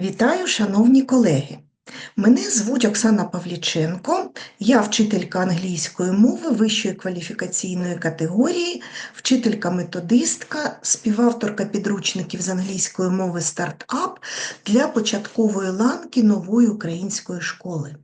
Вітаю, шановні колеги! Мене звуть Оксана Павліченко, я вчителька англійської мови вищої кваліфікаційної категорії, вчителька-методистка, співавторка підручників з англійської мови стартап для початкової ланки нової української школи.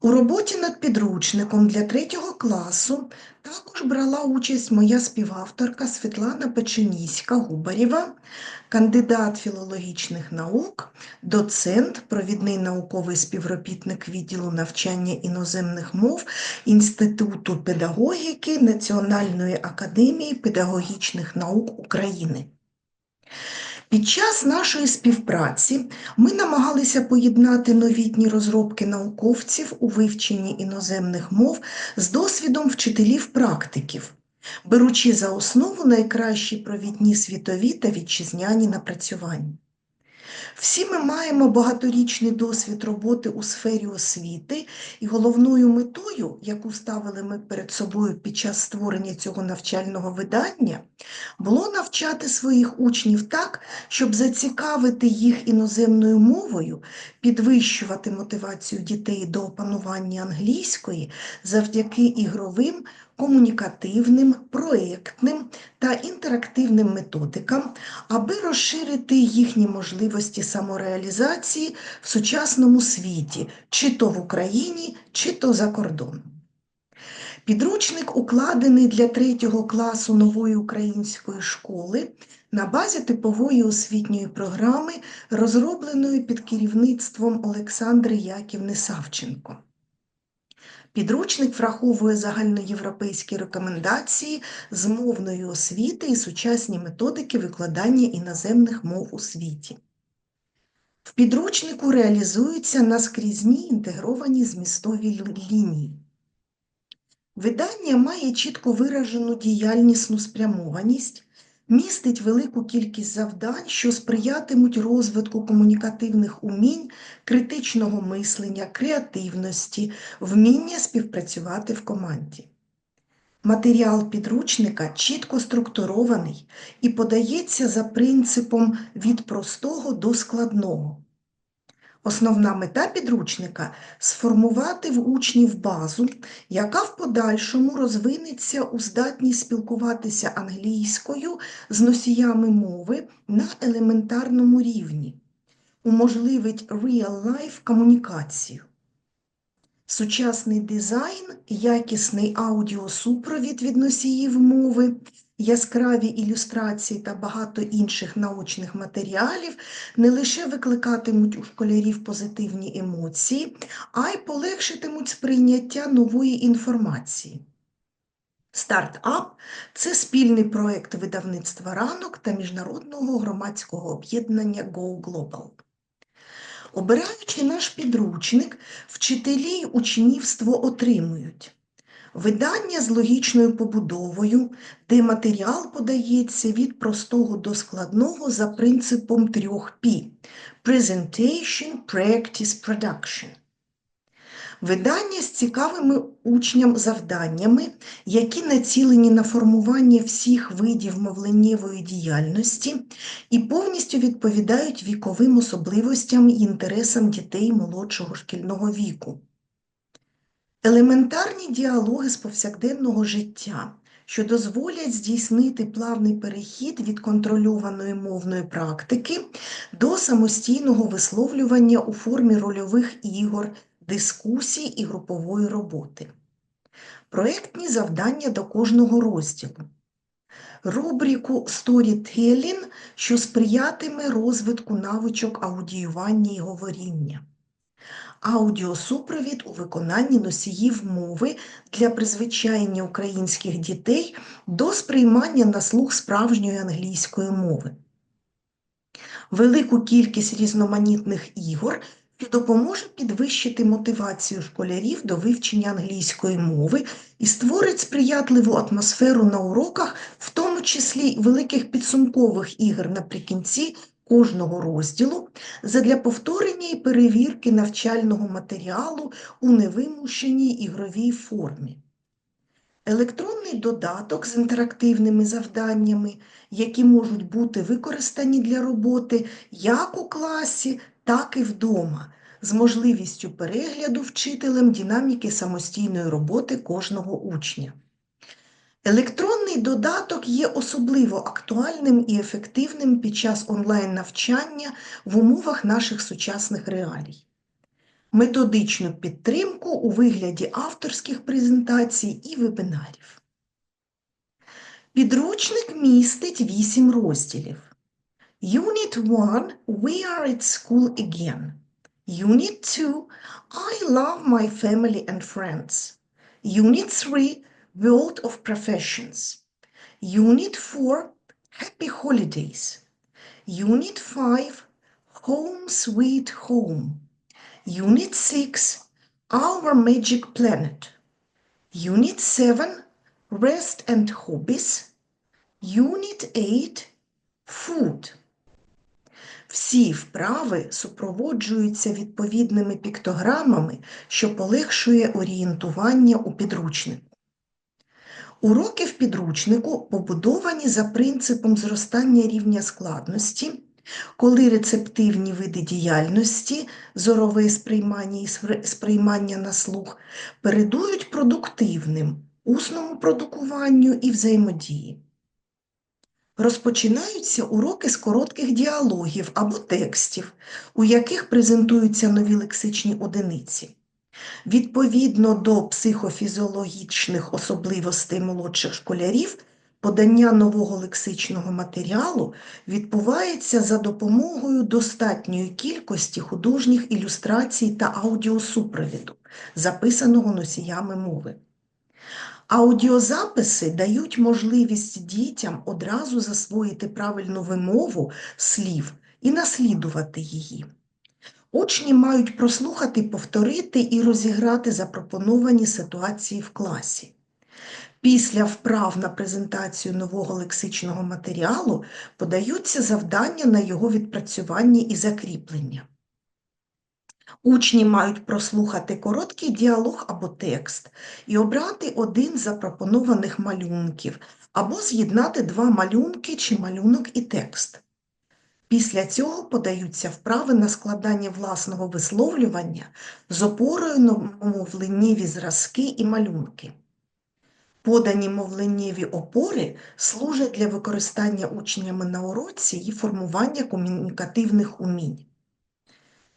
У роботі над підручником для третього класу також брала участь моя співавторка Світлана Печеніська-Губарєва, кандидат філологічних наук, доцент, провідний науковий співробітник відділу навчання іноземних мов Інституту педагогіки Національної академії педагогічних наук України. Під час нашої співпраці ми намагалися поєднати новітні розробки науковців у вивченні іноземних мов з досвідом вчителів-практиків, беручи за основу найкращі провідні світові та вітчизняні напрацювання. Всі ми маємо багаторічний досвід роботи у сфері освіти, і головною метою, яку ставили ми перед собою під час створення цього навчального видання, було навчати своїх учнів так, щоб зацікавити їх іноземною мовою, підвищувати мотивацію дітей до опанування англійської завдяки ігровим комунікативним, проєктним та інтерактивним методикам, аби розширити їхні можливості самореалізації в сучасному світі, чи то в Україні, чи то за кордоном. Підручник укладений для третього класу нової української школи на базі типової освітньої програми, розробленої під керівництвом Олександри Яківни Савченко. Підручник враховує загальноєвропейські рекомендації з мовної освіти і сучасні методики викладання іноземних мов у світі. В підручнику реалізуються наскрізні інтегровані змістові лінії. Видання має чітко виражену діяльнісну спрямованість, містить велику кількість завдань, що сприятимуть розвитку комунікативних умінь, критичного мислення, креативності, вміння співпрацювати в команді. Матеріал підручника чітко структурований і подається за принципом від простого до складного. Основна мета підручника сформувати в учнів базу, яка в подальшому розвинеться у здатність спілкуватися англійською з носіями мови на елементарному рівні, уможливить real-life комунікацію. Сучасний дизайн, якісний аудіосупровід від носіїв мови яскраві ілюстрації та багато інших научних матеріалів не лише викликатимуть у школярів позитивні емоції, а й полегшитимуть сприйняття нової інформації. Стартап це спільний проєкт видавництва ранок та міжнародного громадського об'єднання Go Global. Обираючи наш підручник, вчителі й учнівство отримують Видання з логічною побудовою, де матеріал подається від простого до складного за принципом трьох P Presentation, Practice, Production. Видання з цікавими учням завданнями, які націлені на формування всіх видів мовленнєвої діяльності і повністю відповідають віковим особливостям і інтересам дітей молодшого шкільного віку. Елементарні діалоги з повсякденного життя, що дозволять здійснити плавний перехід від контрольованої мовної практики до самостійного висловлювання у формі рольових ігор, дискусій і групової роботи. Проєктні завдання до кожного розділу. Рубрику Storytelling, що сприятиме розвитку навичок аудіювання і говоріння аудіосупровід у виконанні носіїв мови для призвичайення українських дітей до сприймання на слух справжньої англійської мови. Велику кількість різноманітних ігор допоможе підвищити мотивацію школярів до вивчення англійської мови і створить сприятливу атмосферу на уроках, в тому числі великих підсумкових ігор наприкінці кожного розділу задля повторення і перевірки навчального матеріалу у невимушеній ігровій формі. електронний додаток з інтерактивними завданнями, які можуть бути використані для роботи як у класі, так і вдома, з можливістю перегляду вчителем динаміки самостійної роботи кожного учня. Електронний додаток є особливо актуальним і ефективним під час онлайн-навчання в умовах наших сучасних реалій. Методичну підтримку у вигляді авторських презентацій і вебінарів. Підручник містить 8 розділів. Unit 1 We are at school again. Unit 2 I love my family and friends. Unit 3 World of Professions. Unit 4 Happy Holidays. Unit 5 Home Sweet Home. Unit 6 Our Magic Planet. Unit 7 Rest and Hobbies. Unit 8 Food. Всі вправи супроводжуються відповідними піктограмами, що полегшує орієнтування у підручнику. Уроки в підручнику побудовані за принципом зростання рівня складності, коли рецептивні види діяльності, зорове сприймання і сприймання на слух передують продуктивним, усному продукуванню і взаємодії. Розпочинаються уроки з коротких діалогів або текстів, у яких презентуються нові лексичні одиниці. Відповідно до психофізіологічних особливостей молодших школярів, подання нового лексичного матеріалу відбувається за допомогою достатньої кількості художніх ілюстрацій та аудіосупровіду, записаного носіями мови. Аудіозаписи дають можливість дітям одразу засвоїти правильну вимову слів і наслідувати її. Учні мають прослухати, повторити і розіграти запропоновані ситуації в класі. Після вправ на презентацію нового лексичного матеріалу подаються завдання на його відпрацювання і закріплення. Учні мають прослухати короткий діалог або текст і обрати один з запропонованих малюнків, або з'єднати два малюнки чи малюнок і текст. Після цього подаються вправи на складання власного висловлювання з опорою на мовленнєві зразки і малюнки. Подані мовленнєві опори служать для використання учнями на уроці і формування комунікативних умінь.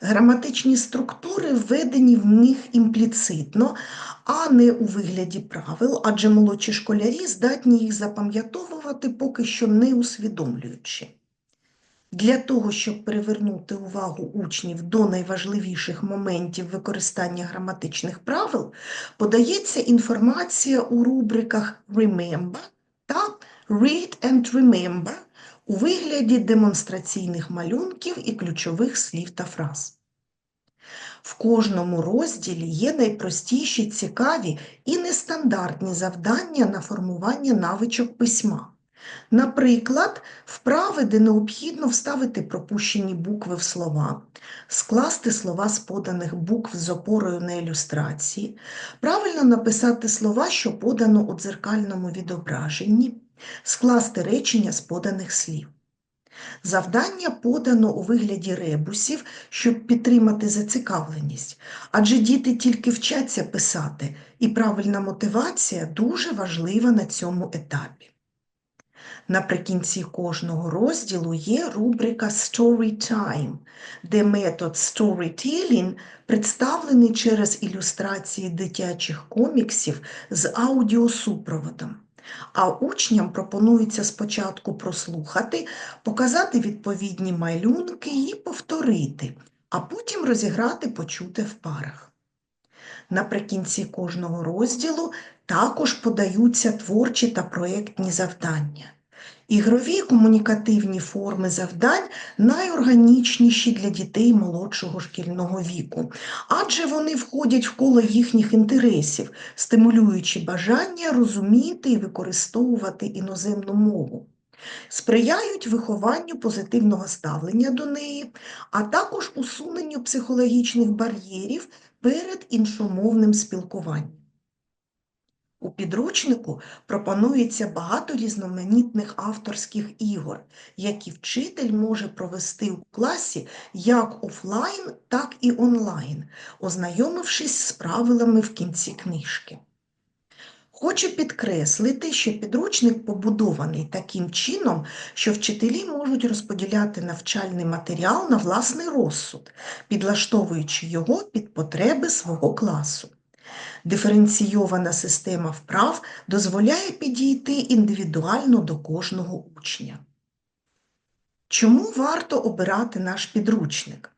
Граматичні структури введені в них імпліцитно, а не у вигляді правил, адже молодші школярі здатні їх запам'ятовувати поки що не усвідомлюючи. Для того, щоб привернути увагу учнів до найважливіших моментів використання граматичних правил, подається інформація у рубриках Remember та Read and Remember у вигляді демонстраційних малюнків і ключових слів та фраз. В кожному розділі є найпростіші, цікаві і нестандартні завдання на формування навичок письма. Наприклад, вправи, де необхідно вставити пропущені букви в слова, скласти слова з поданих букв з опорою на ілюстрації, правильно написати слова, що подано у дзеркальному відображенні, скласти речення з поданих слів. Завдання подано у вигляді ребусів, щоб підтримати зацікавленість, адже діти тільки вчаться писати, і правильна мотивація дуже важлива на цьому етапі. Наприкінці кожного розділу є рубрика Storytime, де метод Storytelling представлений через ілюстрації дитячих коміксів з аудіосупроводом. А учням пропонується спочатку прослухати, показати відповідні малюнки і повторити, а потім розіграти почуте в парах. Наприкінці кожного розділу також подаються творчі та проєктні завдання. Ігрові комунікативні форми завдань найорганічніші для дітей молодшого шкільного віку, адже вони входять в коло їхніх інтересів, стимулюючи бажання розуміти і використовувати іноземну мову. Сприяють вихованню позитивного ставлення до неї, а також усуненню психологічних бар'єрів перед іншомовним спілкуванням. У підручнику пропонується багато різноманітних авторських ігор, які вчитель може провести у класі як офлайн, так і онлайн, ознайомившись з правилами в кінці книжки. Хочу підкреслити, що підручник побудований таким чином, що вчителі можуть розподіляти навчальний матеріал на власний розсуд, підлаштовуючи його під потреби свого класу. Диференційована система вправ дозволяє підійти індивідуально до кожного учня. Чому варто обирати наш підручник?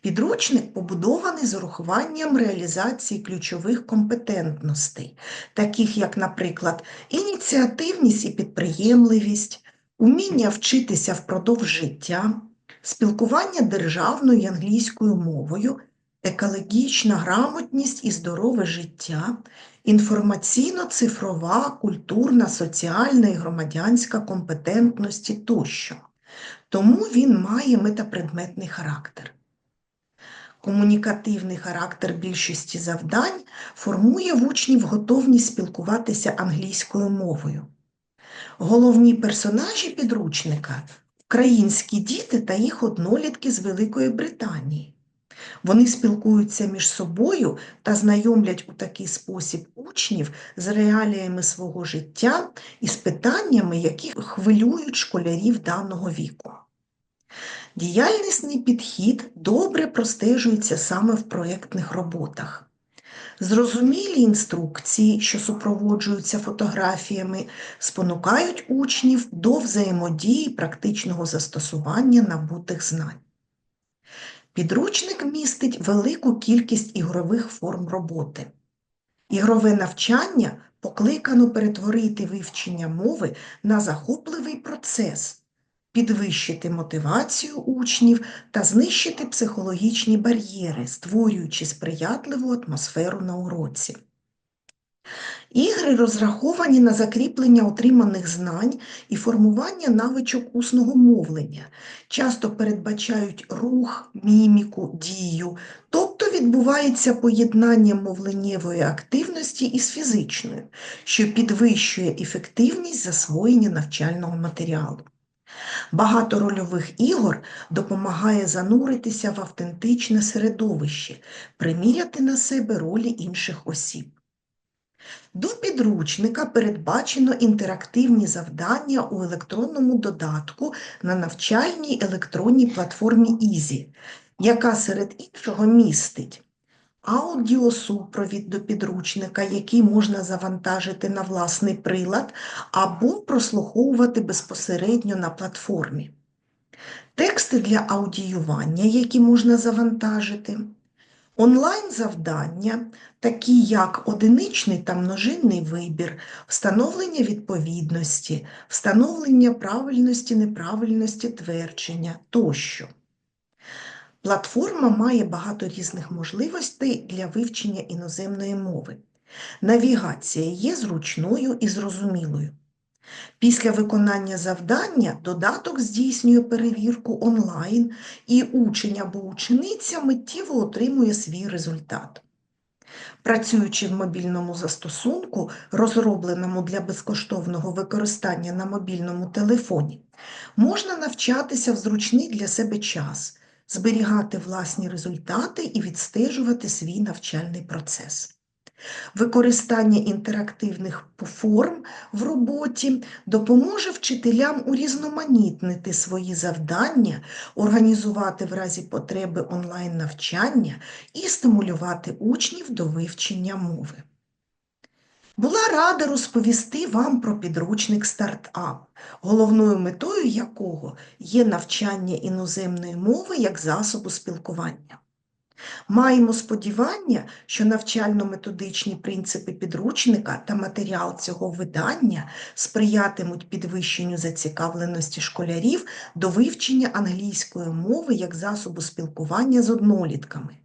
Підручник побудований з урахуванням реалізації ключових компетентностей, таких як, наприклад, ініціативність і підприємливість, уміння вчитися впродовж життя, спілкування державною і англійською мовою, екологічна грамотність і здорове життя, інформаційно-цифрова, культурна, соціальна і громадянська компетентності тощо. Тому він має метапредметний характер. Комунікативний характер більшості завдань формує в учнів готовність спілкуватися англійською мовою. Головні персонажі підручника українські діти та їх однолітки з Великої Британії. Вони спілкуються між собою та знайомлять у такий спосіб учнів з реаліями свого життя і з питаннями, які хвилюють школярів даного віку. Діяльнісний підхід добре простежується саме в проєктних роботах. Зрозумілі інструкції, що супроводжуються фотографіями, спонукають учнів до взаємодії практичного застосування набутих знань. Підручник містить велику кількість ігрових форм роботи. Ігрове навчання покликано перетворити вивчення мови на захопливий процес, підвищити мотивацію учнів та знищити психологічні бар'єри, створюючи сприятливу атмосферу на уроці. Ігри розраховані на закріплення отриманих знань і формування навичок усного мовлення, часто передбачають рух, міміку, дію, тобто відбувається поєднання мовленнєвої активності із фізичною, що підвищує ефективність засвоєння навчального матеріалу. Багато рольових ігор допомагає зануритися в автентичне середовище, приміряти на себе ролі інших осіб. До підручника передбачено інтерактивні завдання у електронному додатку на навчальній електронній платформі EASY, яка серед іншого містить аудіосупровід до підручника, який можна завантажити на власний прилад або прослуховувати безпосередньо на платформі, тексти для аудіювання, які можна завантажити. Онлайн-завдання, такі як одиничний та множинний вибір, встановлення відповідності, встановлення правильності, неправильності твердження тощо. Платформа має багато різних можливостей для вивчення іноземної мови. Навігація є зручною і зрозумілою. Після виконання завдання додаток здійснює перевірку онлайн, і учень або учениця миттєво отримує свій результат. Працюючи в мобільному застосунку, розробленому для безкоштовного використання на мобільному телефоні, можна навчатися в зручний для себе час, зберігати власні результати і відстежувати свій навчальний процес. Використання інтерактивних форм в роботі допоможе вчителям урізноманітнити свої завдання, організувати в разі потреби онлайн-навчання і стимулювати учнів до вивчення мови. Була рада розповісти вам про підручник стартап, головною метою якого є навчання іноземної мови як засобу спілкування. Маємо сподівання, що навчально-методичні принципи підручника та матеріал цього видання сприятимуть підвищенню зацікавленості школярів до вивчення англійської мови як засобу спілкування з однолітками,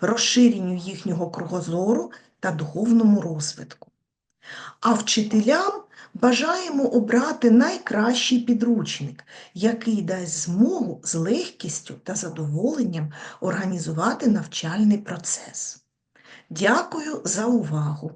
розширенню їхнього кругозору та духовному розвитку. А вчителям бажаємо обрати найкращий підручник, який дасть змогу з легкістю та задоволенням організувати навчальний процес. Дякую за увагу!